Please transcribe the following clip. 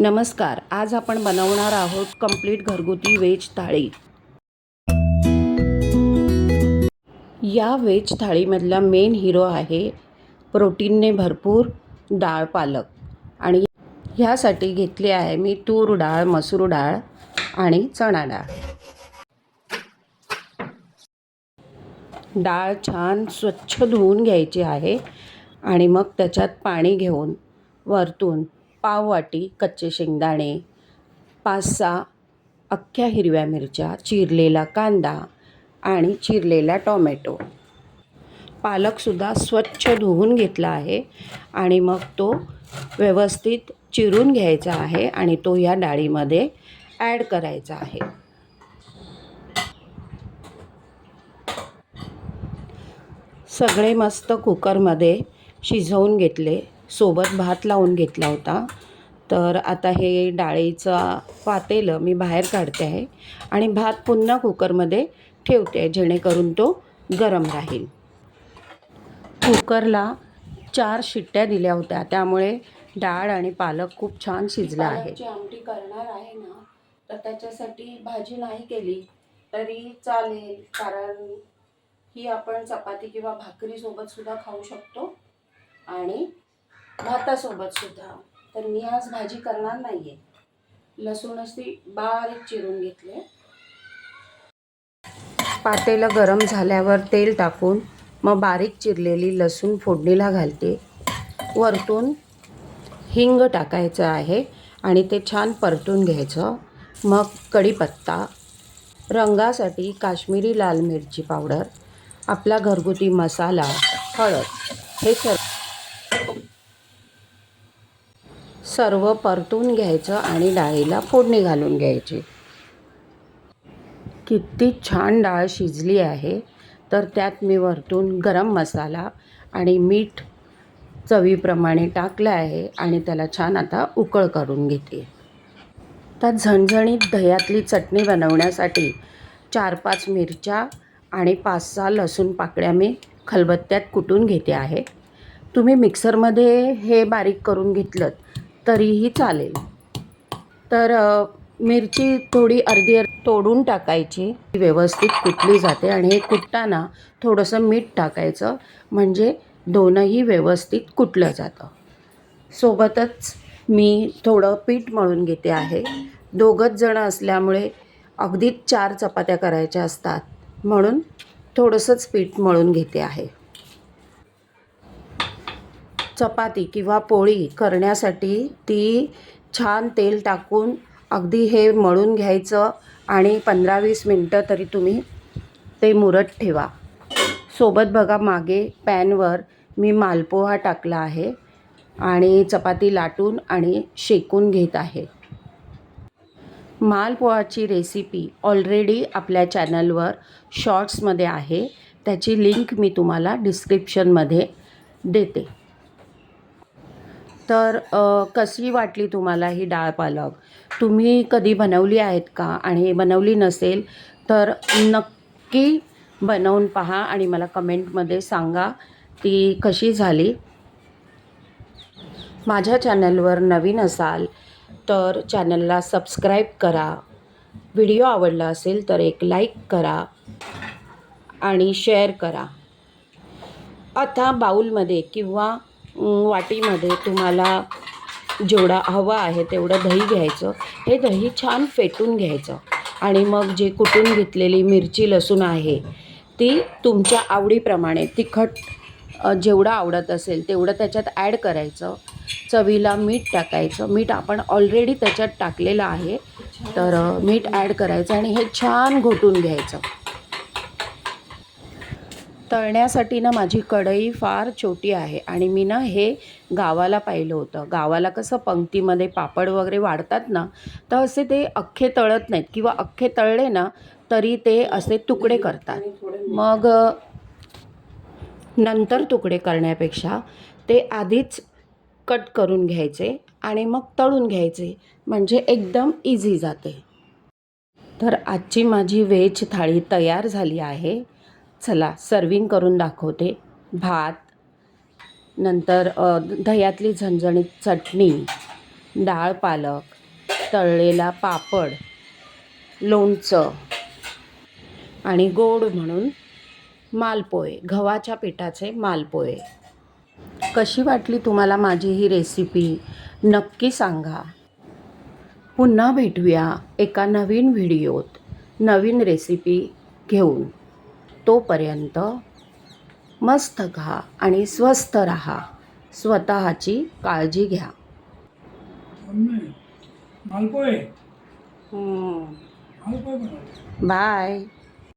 नमस्कार आज आपण बनवणार आहोत कंप्लीट घरगुती व्हेज थाळी. या व्हेज थाळीमधला मेन हिरो आहे प्रोटीनने भरपूर डाळ पालक. आणि ह्यासाठी घेतली आहे मी तूर डाळ मसूर डाळ आणि चणा डाळ. डाळ छान स्वच्छ धुवून घ्यायची आहे आणि मग त्याच्यात पाणी घेऊन वरतून पाववाटी कच्चे शेंगदाणे पाच सहा अख्ख्या हिरव्या मिरच्या चिरलेला कांदा आणि चिरलेला टॉमॅटो. पालकसुद्धा स्वच्छ धुवून घेतला आहे आणि मग तो व्यवस्थित चिरून घ्यायचा आहे आणि तो या डाळीमध्ये ॲड करायचा आहे. सगळे मस्त कुकरमध्ये शिजवून घेतले. सोबत भात लावून घेतला होता. तर आता हे डाळीचा पातेलं मी बाहेर काढते आहे आणि भात पुन्हा कुकरमध्ये ठेवते आहे जेणेकरून तो गरम राहील. कुकरला चार शिट्ट्या दिल्या होत्या त्यामुळे डाळ आणि पालक खूप छान शिजला आहे. आमटी करणार आहे ना तर त्याच्यासाठी भाजी नाही केली तरी चालेल कारण ही आपण चपाती किंवा भाकरीसोबत सुद्धा खाऊ शकतो. आणि भातासोबत सुद्धा. तर मी आज भाजी करणार नाही आहे लसूणच ती बारीक चिरून घेतले. पातेलं गरम झाल्यावर तेल टाकून मग बारीक चिरलेली लसूण फोडणीला घालते. वरतून हिंग टाकायचं आहे आणि ते छान परतून घ्यायचं. मग कढीपत्ता रंगासाठी काश्मीरी लाल मिरची पावडर आपला घरगुती मसाला हळद हे सर्व सर्व परतून घ्यायचं आणि डाळीला फोडणी घालून घ्यायची. किती छान डाळ शिजली आहे. तर त्यात मी वरतून गरम मसाला आणि मीठ चवीप्रमाणे टाकलं आहे आणि त्याला छान आता उकळ करून घेते. त्यात झणझणीत दह्यातली चटणी बनवण्यासाठी चार पाच मिरच्या आणि पाच सहा लसूण पाकळ्या मी खलबत्त्यात कुटून घेते आहे. तुम्ही मिक्सरमध्ये हे बारीक करून घेतलं तरीही चालेल. तर मिरची थोडी अर्धी तोडून टाकायची. ती व्यवस्थित कुटली जाते आणि हे कुटताना थोडंसं मीठ टाकायचं. म्हणजे दोनही व्यवस्थित कुटलं जातं. सोबतच मी थोडं पीठ मळून घेते आहे. दोघंच जणं असल्यामुळे अगदीच चार चपात्या करायच्या असतात. म्हणून थोडंसंच पीठ मळून घेते आहे. चपाती किंवा पोळी करण्यासाठी ती छान तेल टाकून अगदी हे मळून घ्यायचं आणि पंधरा वीस मिनटं तरी तुम्ही ते मुरत ठेवा. सोबत बघा मागे पॅनवर मी मालपोहा टाकला आहे आणि चपाती लाटून आणि शेकून घेत आहे. मालपोहाची रेसिपी ऑलरेडी आपल्या चॅनलवर शॉर्ट्समध्ये आहे. त्याची लिंक मी तुम्हाला डिस्क्रिप्शनमध्ये देते. तर कशी वाटली तुम्हाला ही डाळ पालक? तुम्ही कधी बनवली आहेत का? आणि बनवली नसेल तर नक्की बनवून पहा आणि मला कमेंटमध्ये सांगा ती कशी झाली. माझ्या चॅनलवर नवीन असाल तर चॅनलला सबस्क्राईब करा. व्हिडिओ आवडला असेल तर एक लाईक करा आणि शेअर करा. आता बाऊलमध्ये किंवा वाटीमध्ये तुम्हाला जेवढा हवा आहे तेवढं दही घ्यायचं. हे दही छान फेटून घ्यायचं. आणि मग जे कुटून घेतलेली मिरची लसूण आहे ती तुमच्या आवडीप्रमाणे तिखट जेवढं आवडत असेल तेवढं त्याच्यात ॲड करायचं. चवीला मीठ टाकायचं. मीठ आपण ऑलरेडी त्याच्यात टाकलेलं आहे. तर मीठ ॲड करायचं आणि हे छान घोटून घ्यायचं. तळण्यासाठी ना माझी कढई फार छोटी आहे आणि मी ना हे गावाला पाहिलं होतं. गावाला कसं पंक्तीमध्ये पापड वगैरे वाढतात ना तर असे ते अख्खे तळत नाहीत किंवा अख्खे तळले ना तरी ते असे तुकडे करतात. मग नंतर तुकडे करण्यापेक्षा ते आधीच कट करून घ्यायचे आणि मग तळून घ्यायचे. म्हणजे एकदम इझी जाते. तर आजची माझी व्हेज थाळी तयार झाली आहे. चला सर्विंग करून दाखवते. भात नंतर दह्यातली झणझणीत चटणी डाळ पालक तळलेला पापड लोणचं आणि गोड म्हणून मालपोहे गव्हाच्या पिठाचे मालपोहे. कशी वाटली तुम्हाला माझी ही रेसिपी नक्की सांगा. पुन्हा भेटूया एका नवीन व्हिडिओत. नवीन रेसिपी घेऊन. तोपर्यंत मस्त खा आणि स्वस्थ राहा. स्वतःची काळजी घ्या. बाय.